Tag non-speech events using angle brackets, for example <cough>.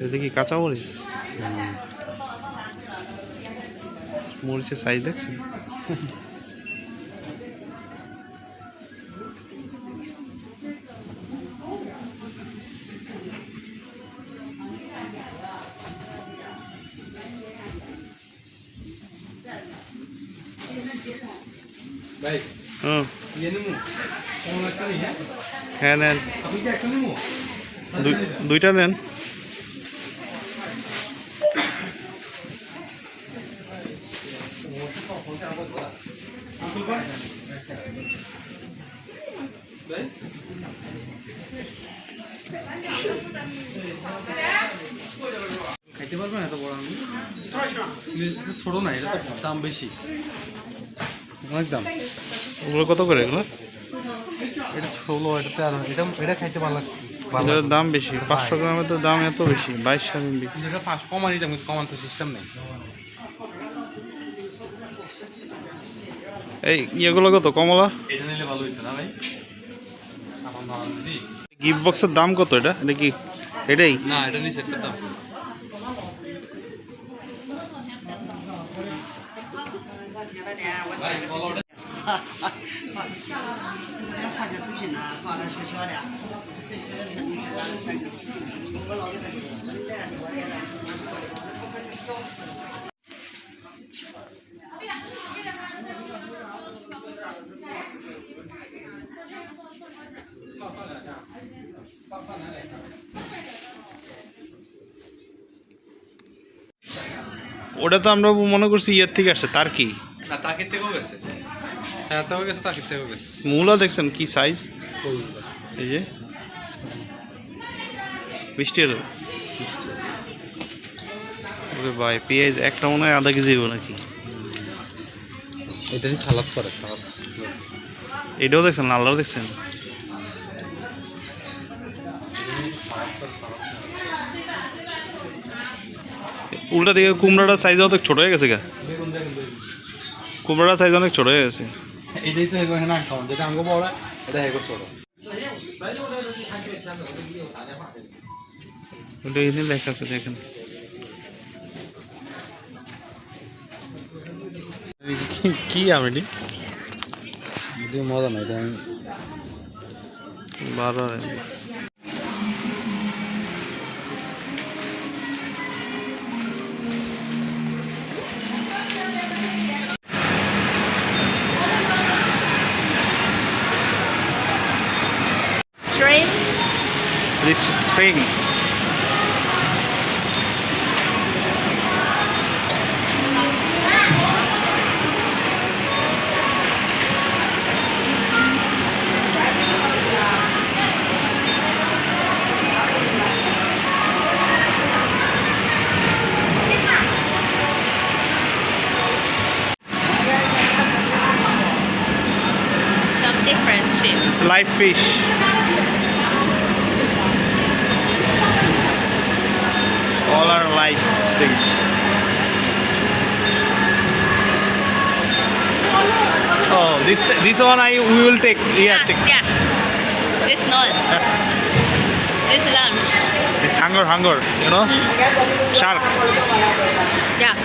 এটা কি কাঁচা মরিচ? মরিচের সাইজ দেখছেন? ইয়ে হ্যাঁ? হ্যাঁ নেন। দুইটা নেন। খাইতে পারবেন এত বড় আমি? ছোট না এটা তো দাম বেশি। অনেক দাম। ওগুলো কত করে এগুলো? এটা ষোলো এটা তেরো এটা এটা খাইতে ভালো লাগে এটার দাম বেশি পাঁচশো গ্রামের তো দাম এত বেশি বাইশ সাল এটা পাঁচ কমানি দাম কমান তো সিস্টেম নেই। এই ইয়েগুলো কত কমলা? এটা নিলে ভালো হইতো না ভাই। গিফট বক্সের দাম কত এটা? এটা কি এটাই? না এটা নিচে একটা দাম। বলো <laughs> ওটা তো আমরা মনে করছি ইয়ের থেকে আসছে তার কি? না তাকের থেকেও গেছে। হ্যাঁ থেকেও গেছে তাকের থেকেও গেছে। মূলা দেখছেন কি সাইজ এই যে। আলু ওরে ভাই পেঁয়াজ একটা মনে হয় আধা কেজি দেবো নাকি? এটা দিয়ে সালাদ করে সালাদ। এটাও দেখছেন লালটাও দেখছেন? উল্টা দিকে কুমড়াটার সাইজ অনেক ছোট হয়ে গেছে গা। কুমড়াটার সাইজ অনেক ছোট হয়ে গেছে। এটাই তো হেগো হ্যাঁ খাওয়ান। যেটা আঙ্গ বড় এটা হেগো ছোট। ওটা এখানে লেখা আছে দেখেন। কি- কি আমি মজা নাই বারো This is spring. some different shrimp. It's live fish. Are live fish. Oh, this this one I we will take. Yeah, take. yeah. This not. <laughs> this lunch. This hunger, hunger. You know, mm. shark. Yeah.